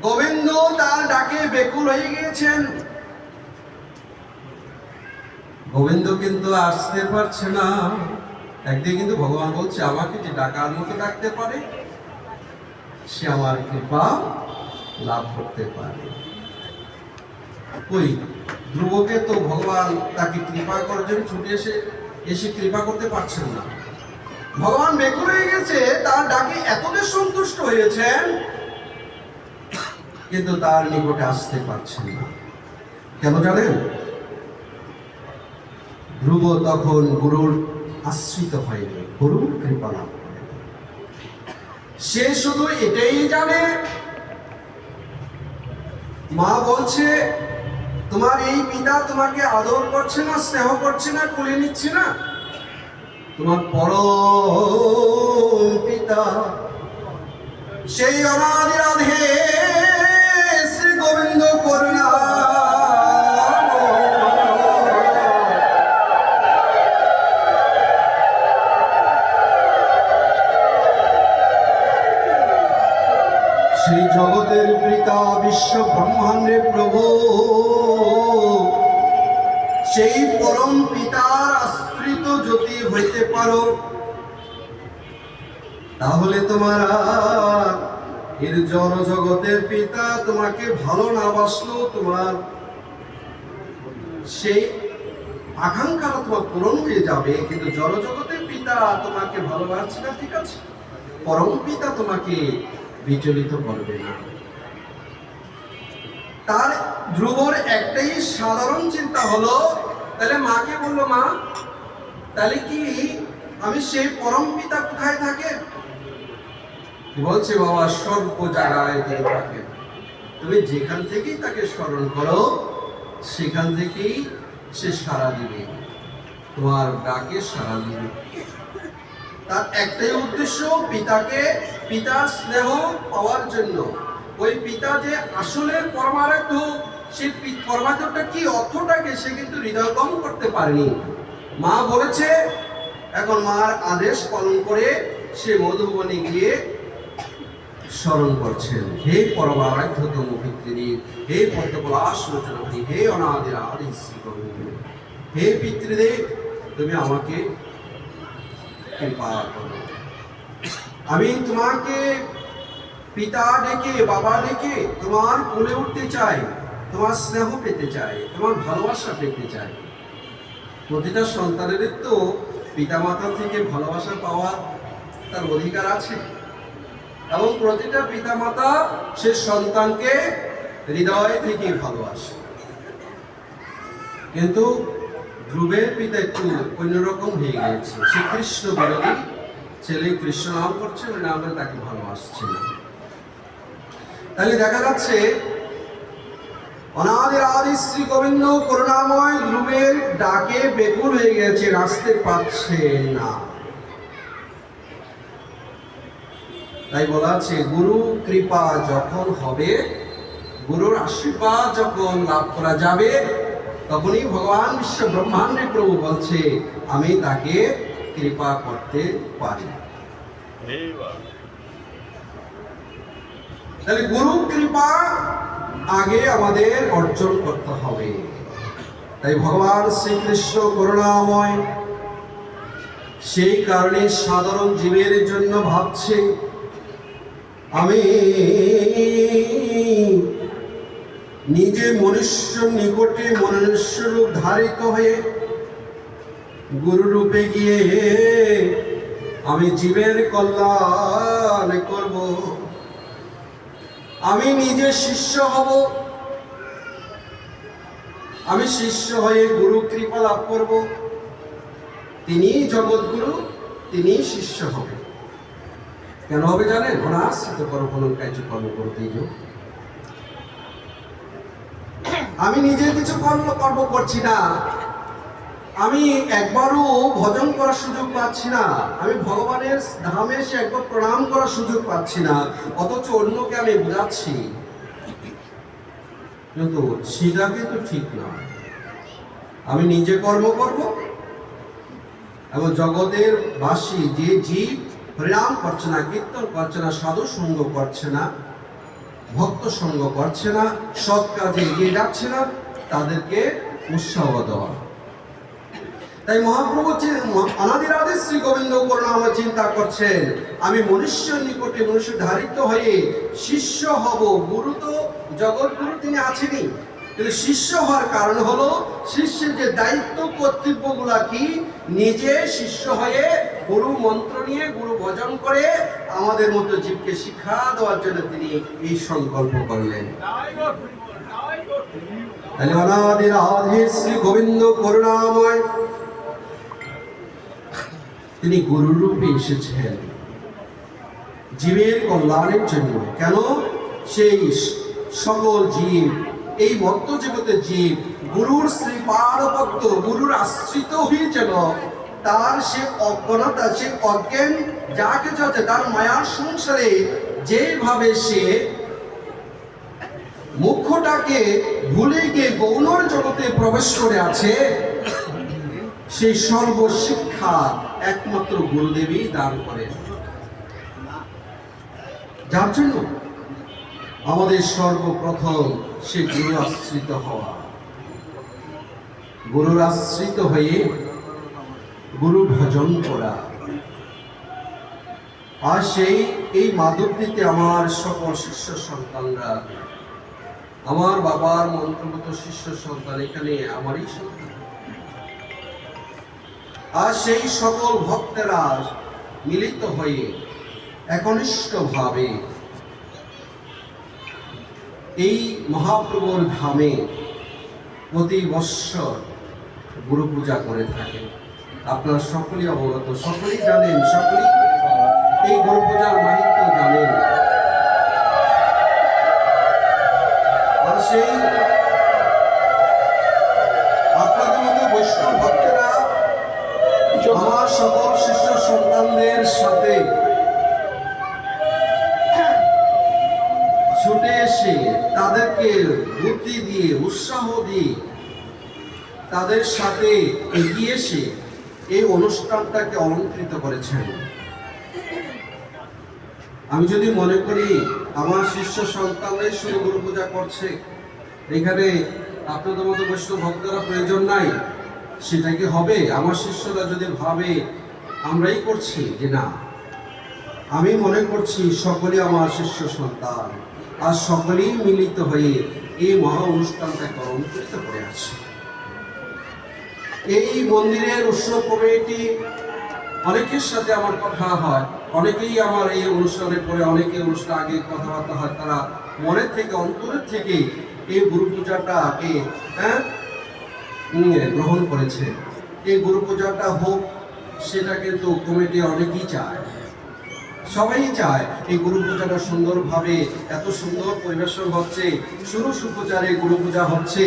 গোবিন্দ তার ডাকে বেকুল হয়ে গিয়েছেন। গোবিন্দ কিন্তু আসতে পারছে না। একদিকে কিন্তু ভগবান বলছে, আমাকে যে ডাকার মতো ডাকতে পারে, সে আমার কৃপা লাভ করতে পারে। ওই ধ্রুবকে তো ভগবান তাকে কৃপা করার জন্য ছুটে এসে এসে কৃপা করতে পারছেন না। ভগবান বেকুল হয়ে গেছে, তার ডাকে এতটা সন্তুষ্ট হয়েছেন কিন্তু তার নিকটে আসতে পারছেন না। কেন জানেন? ধ্রুব তখন গুরুর আশ্রিত হয়নি গুরুর কৃপা লাভ করেনি সে শুধু এটাই জানে, মা বলছে, তোমার এই পিতা তোমাকে আদর করছে না, স্নেহ করছে না, কুলে নিচ্ছে না? তোমার পরম পিতা, সেই অনাদি রাধে সেই জগতের পিতা বিশ্ব ব্রহ্মাণ্ডের প্রভু। সেই পরম পিতার আশ্রিত যদি হইতে পারো। তাহলে তোমার এর জড় জগতের পিতা তোমাকে ভালো না বাসলো তোমার। সেই আকাঙ্ক্ষা তোমার পূরণ হয়ে যাবে, কিন্তু জড় জগতের পিতা তোমাকে ভালোবাসছে না, ঠিক আছে? পরম পিতা তোমাকে বিচলিত করবে না। তার ধ্রুবর একটাই সাধারণ চিন্তা হলো, তাহলে মাকে বলল, মা, তাহলে কি আমি সেই পরম পিতা কোথায় থাকে বলছে বাবা? সর্ব জায়গায় তিনি থাকেন। তুমি যেখান থেকেই তাকে স্মরণ করো, সেখান থেকেই সে সাড়া দিবে। তোমার ডাকে সাড়া দিবে। তার একটাই উদ্দেশ্য, পিতাকে পিতার স্নেহ পাওয়ার জন্য। ওই পিতা যে আসলে পরমারাধ্য পি- পরমারাধ্যটা কি অর্থটাকে সে কিন্তু হৃদয়গম করতে পারেনি। মা বলেছে, এখন মার আদেশ পালন করে সে মধুবনে গিয়ে স্মরণ করছেন। হে পরমারাধ্যতম হে লোচনী হে অনাদির হে পিতৃদেব, তুমি আমাকে কৃপা করো। আমি তোমাকে পিতা ডেকে, বাবা ডেকে তোমার কোলে উঠতে চাই, তোমার স্নেহ পেতে চাই, তোমার ভালোবাসা পেতে চাই। প্রতিটা সন্তানের তো পিতামাতা থেকে ভালোবাসা পাওয়ার তার অধিকার আছে। এবং প্রতিটা পিতামাতা সে সন্তানকে হৃদয় থেকে ভালোবাসে। কিন্তু ধ্রুবের পিতা একটু অন্যরকম হয়ে গিয়েছে। সে কৃষ্ণ বিরোধী ছেলে কৃষ্ণ নাম করছে, ওই নামে তাকে ভালোবাসছে না। তাহলে দেখা যাচ্ছে অনাদির আদি শ্রী গোবিন্দ করুণাময় ধ্রুবের ডাকে বেকুল হয়ে গেছে আসতে পারছে না। তাই বলা আছে, গুরু কৃপা যখন হবে, গুরুর আশীর্বাদ যখন লাভ করা যাবে, তখনই ভগবান বিশ্ব ব্রহ্মাণ্ডের প্রভু বলছে, আমি তাকে কৃপা করতে পারি। তাহলে গুরু কৃপা আগে আমাদের অর্জন করতে হবে। তাই ভগবান শ্রীকৃষ্ণ করুণাময় সেই কারণে সাধারণ জীবের জন্য ভাবছে আমি নিজে মনুষ্য নিকটে মনুষ্য রূপ ধারিত হয়ে গুরু রূপে গিয়ে আমি জীবের কল্যাণ করব। আমি নিজে শিষ্য হব। আমি শিষ্য হয়ে গুরু কৃপা লাভ করব। তিনি জগৎগুরু, তিনি শিষ্য হবে। কেন হবে জানেন? অনাশ্রিত করো কোনো কর্ম করতেই যোগ আমি নিজে কিছু কর্ম কর্ম করছি না। আমি একবারও ভজন করার সুযোগ পাচ্ছি না। আমি ভগবানের ধামে এসে একবার প্রণাম করার সুযোগ পাচ্ছি না। অথচ অন্যকে আমি বোঝাচ্ছি। কিন্তু সেটা কিন্তু ঠিক নয়। আমি নিজে কর্ম করব এবং জগতের বাসী যে জীব হরিনাম করছে না, কীর্তন করছে না, সাধু সঙ্গ করছে না, ভক্ত সঙ্গ করছে না, সৎ কাজে এগিয়ে যাচ্ছে না, তাদেরকে উৎসাহ দেওয়া। তাই মহাপ্রভু অনাদির আদি শ্রী গোবিন্দ করুণামা চিন্তা করছেন। আমি মনুষ্য নিকটে মনুষ্য ধারিত হয়ে শিষ্য হব। গুরু তো জগৎগুরু তিনি আছেনই। কিন্তু শিষ্য হওয়ার কারণ হলো, শিষ্যের যে দায়িত্ব, কর্তব্যগুলা কি? নিজে শিষ্য হয়ে গুরু মন্ত্র নিয়ে গুরু ভজন করে আমাদের মতো জীবকে শিক্ষা দেওয়ার জন্য তিনি এই সংকল্প করলেন। তাহলে অনাদি রাধে শ্রী গোবিন্দ করুণাময় তিনি গুরুরূপে এসেছেন। জীবের কল্যাণের জন্য। কেন? সেই সকল জীব, এই মত্ত জগতের জীব, গুরুর শ্রী পারপত্য গুরুর আশ্রিত হয়ে যেন তার সে অজ্ঞানতা, সে অজ্ঞান যা কিছু আছে তার মায়ার সংসারে যেভাবে সে মুখ্যটাকে ভুলে গিয়ে গৌণর জগতে প্রবেশ করে আছে সেই সর্বশিক্ষা একমাত্র গুরুদেবী দান করেন। যার জন্য আমাদের সর্বপ্রথম সে গুরু আশ্রিত হওয়া। গুরুর আশ্রিত হয়ে গুরু ভজন করা। আর সেই, এই মাধবীতে আমার সকল শিষ্য সন্তানরা, আমার বাবার মন্ত্রগত শিষ্য সন্তান এখানে আমারই সন্তান। আর সেই সকল ভক্তেরা মিলিত হয়ে একনিষ্ঠভাবে এই মহাপ্রভুর ধামে প্রতি বৎসর গুরু পূজা করে থাকেন। আপনারা সকলেই অবগত, সকলেই জানেন, সকলেই এই গুরু পূজার মাহিত্য জানেন। আর সেই উৎসাহ দিয়ে তাদের সাথে এগিয়ে এসে এই অনুষ্ঠানটাকে অলঙ্কৃত করেছেন। আমি যদি মনে করি, আমার শিষ্য সন্তানরাই শুধু গুরু পূজা করছে, এখানে আপনাদের মতো বৈষ্ণব ভক্তরা প্রয়োজন নাই, সেটা কি হবে? আমার শিষ্যরা যদি ভাবে, আমরাই করছি যে না, আমি মনে করছি সকলে আমার শিষ্য সন্তান, আর সকলেই মিলিত হয়ে এই মহা অনুষ্ঠানটাকে অলঙ্কৃত করে আছে। এই মন্দিরের উৎসব কমিটি অনেকের সাথে আমার কথা হয়, অনেকেই আমার এই অনুষ্ঠানের পরে অনেকে অনুষ্ঠান আগে কথাবার্তা হয়, তারা মনের থেকে, অন্তরের থেকে এই গুরু পূজাটাকে হ্যাঁ গ্রহণ করেছে। এই গুরু পূজাটা হোক, সেটা কিন্তু কমিটি অনেকেই চায়। সবাই চায় এই গুরু পূজাটা সুন্দরভাবে, এত সুন্দর পরিবেশন হচ্ছে, শুরু সুপূজারে গুরু পূজা হচ্ছে।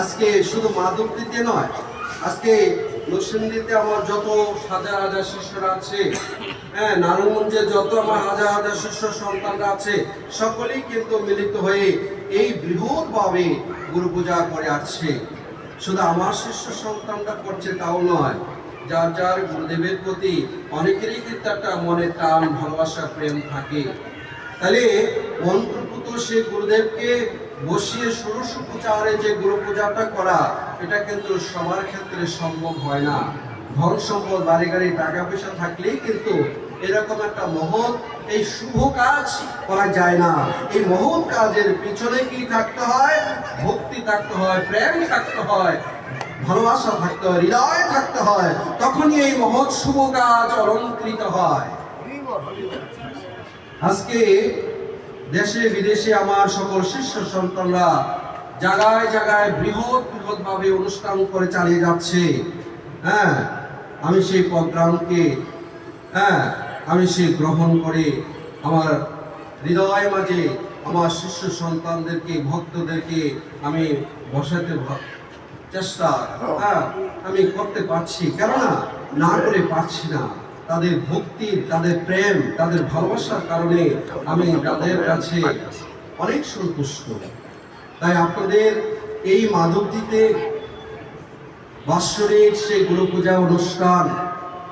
আজকে শুধু মাধবদীতে নয়, আজকে নরসিংদীতে আমার যত হাজার হাজার শিষ্যরা আছে হ্যাঁ নারায়ণগঞ্জে যত আমার হাজার হাজার শিষ্য সন্তানরা আছে, সকলেই কিন্তু মিলিত হয়ে এই বৃহৎভাবে গুরু পূজা করে আসছে। শুধু আমার শিষ্য সন্তানরা করছে তাও নয় যার যার গুরুদেবের প্রতি অনেকেরই কিন্তু একটা মনে টান, ভালোবাসা, প্রেম থাকে। তাহলে মন্ত্রপুত সে গুরুদেবকে বসিয়ে ষোড়শ পূজারে যে গুরু পূজাটা করা, এটা কিন্তু সবার ক্ষেত্রে সম্ভব হয় না। ধন সম্পদ, বাড়ি গাড়ি টাকা পয়সা থাকলেই কিন্তু এরকম একটা মহৎ, এই শুভ কাজ করা যায় না। এই মহৎ কাজের পিছনে কি থাকতে হয়? ভক্তি থাকতে হয়, প্রেম থাকতে হয়। ভালোবাসা থাকতে হয়, হৃদয় থাকতে হয়, তখনই এই মহৎ শুভ কাজ অলঙ্কৃত হয়। আজকে দেশে, বিদেশে আমার সকল শিষ্য সন্তানরা জায়গায় জায়গায় বৃহৎ বৃহৎ ভাবে অনুষ্ঠান করে চালিয়ে যাচ্ছে। হ্যাঁ আমি সেই প্রোগ্রামকে হ্যাঁ আমি সেই গ্রহণ করে আমার হৃদয় মাঝে আমার শিষ্য সন্তানদেরকে, ভক্তদেরকে আমি বসাতে চেষ্টা হ্যাঁ আমি করতে পারছি। কেননা, না করে পারছি না। তাদের ভক্তি, তাদের প্রেম, তাদের ভালোবাসার কারণে আমি তাদের কাছে অনেক সন্তুষ্ট। তাই আপনাদের এই মাধবদীতে বাৎসরিক সেই গুরু পূজা অনুষ্ঠান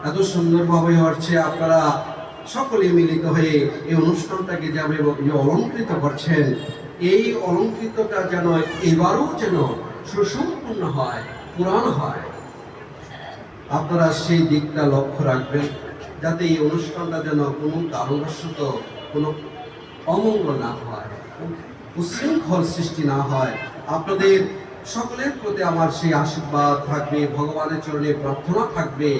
এত সুন্দরভাবে হচ্ছে আপনারা সকলে মিলিত হয়ে এই অনুষ্ঠানটাকে যাবে অলঙ্কৃত করছেন, এই অলঙ্কৃতটা যেন এবারও যেন সুসম্পূর্ণ হয় পুরাণ হয়। আপনারা সেই দিকটা লক্ষ্য রাখবেন যাতে এই অনুষ্ঠানটা যেন কোনো কারণবশত কোনো অমঙ্গল না হয় উশৃঙ্খল সৃষ্টি না হয়। আপনাদের সকলের প্রতি আমার সেই আশীর্বাদ থাকবে ভগবানের চরণে প্রার্থনা থাকবে।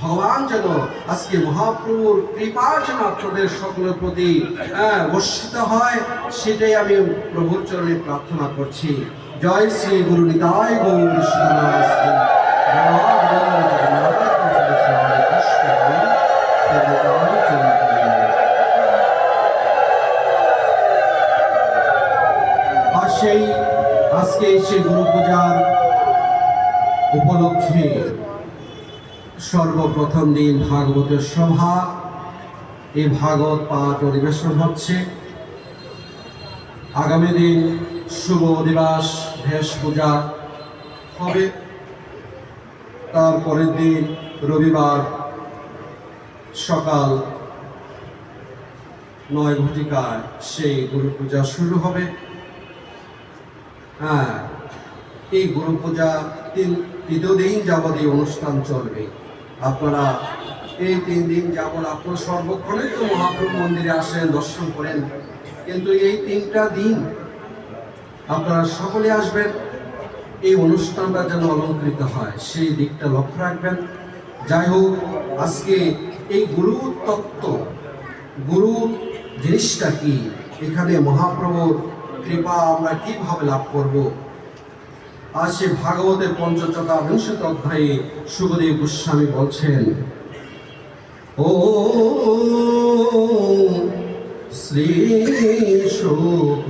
ভগবান যেন আজকে মহাপ্রভুর কৃপা যেন আপনাদের সকলের প্রতি হ্যাঁ, বর্ষিত হয় সেটাই আমি প্রভুর চরণে প্রার্থনা করছি। জয় শ্রী গুরু নিতাই গৌর। আর সেই আজকে সেই গুরু পূজার উপলক্ষে সর্বপ্রথম দিন ভাগবতের সভা। এই ভাগবত পাঠ পরিবেশন হচ্ছে। আগামী দিন শুভ ভেষ পূজা হবে। তারপরের দিন রবিবার সকাল নয় ঘটিকায় সেই গুরু পূজা শুরু হবে। হ্যাঁ এই গুরু পূজা তিন তৃতীয় দিন যাবৎ এই অনুষ্ঠান চলবে। আপনারা এই তিন দিন যাবৎ আপনার সর্বক্ষণে তো মহাপ্রভু মন্দিরে আসেন, দর্শন করেন। কিন্তু এই তিনটা দিন আপনারা সকলে আসবেন। এই অনুষ্ঠানটা যেন অলঙ্কৃত হয়, সেই দিকটা লক্ষ্য রাখবেন। যাই হোক, আজকে এই গুরু তত্ত্ব, গুরু জিনিসটা কি? এখানে মহাপ্রভুর কৃপা আমরা কীভাবে লাভ করব? আর সে ভাগবতের পঞ্চচকা বিংশত অধ্যায়ে সুখদেব গোস্বামী বলছেন, ও শ্রী শুভ